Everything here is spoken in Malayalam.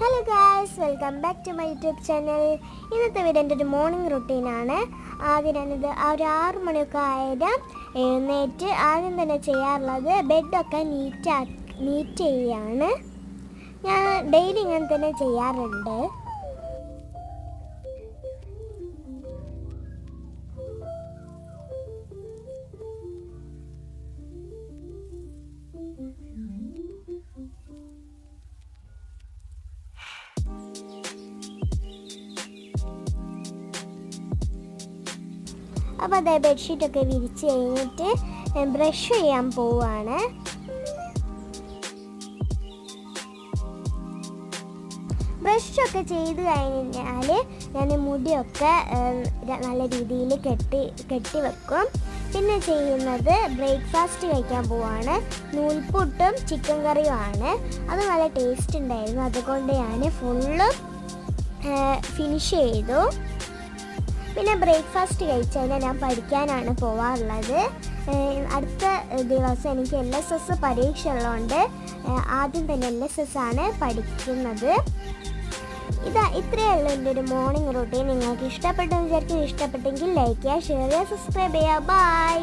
Hello guys welcome back to my YouTube channel ഇന്നത്തെ വീഡിയോ എന്റെ ഒരു മോർണിംഗ് റുട്ടീനാണ് ആദ്യം ഞാനിത് ഒരു ആറ് മണിയൊക്കെ ആയാലും എഴുന്നേറ്റ് ആദ്യം തന്നെ ചെയ്യാറുള്ളത് ബെഡൊക്കെ നീറ്റാ നീറ്റ് ചെയ്യാണ് ഞാൻ ഡെയിലി ഇങ്ങനെ തന്നെ ചെയ്യാറുണ്ട്. അപ്പോൾ അതേ ബെഡ്ഷീറ്റൊക്കെ വിരിച്ച് കഴിഞ്ഞിട്ട് ബ്രഷ് ചെയ്യാൻ പോവുകയാണ് ബ്രഷൊക്കെ ചെയ്ത് കഴിഞ്ഞാൽ ഞാൻ മുടിയൊക്കെ നല്ല രീതിയിൽ കെട്ടി കെട്ടി വെക്കും. പിന്നെ ചെയ്യുന്നത് ബ്രേക്ക്ഫാസ്റ്റ് കഴിക്കാൻ പോവാണ്. നൂൽപ്പുട്ടും ചിക്കൻ കറിയുമാണ് അത് നല്ല ടേസ്റ്റ് ഉണ്ടായിരുന്നു. അതുകൊണ്ട് ഞാൻ ഫുള്ളും ഫിനിഷ് ചെയ്തു. പിന്നെ ബ്രേക്ക്ഫാസ്റ്റ് കഴിച്ച് കഴിഞ്ഞാൽ ഞാൻ പഠിക്കാനാണ് പോവാറുള്ളത്. അടുത്ത ദിവസം എനിക്ക് എൽ എസ് എസ് പരീക്ഷ ഉള്ളതുകൊണ്ട് ആദ്യം തന്നെ എൽ എസ് എസ് ആണ് പഠിക്കുന്നത്. ഇതാ ഇത്രയേ ഉള്ളൂ എന്റെ ഒരു മോർണിംഗ് റൂട്ടീൻ നിങ്ങൾക്ക് ഇഷ്ടപ്പെട്ടെന്ന് വിചാരിക്കും ഇഷ്ടപ്പെട്ടെങ്കിൽ ലൈക്ക് ചെയ്യുക ഷെയർ ചെയ്യുക സബ്സ്ക്രൈബ് ചെയ്യുക. ബൈ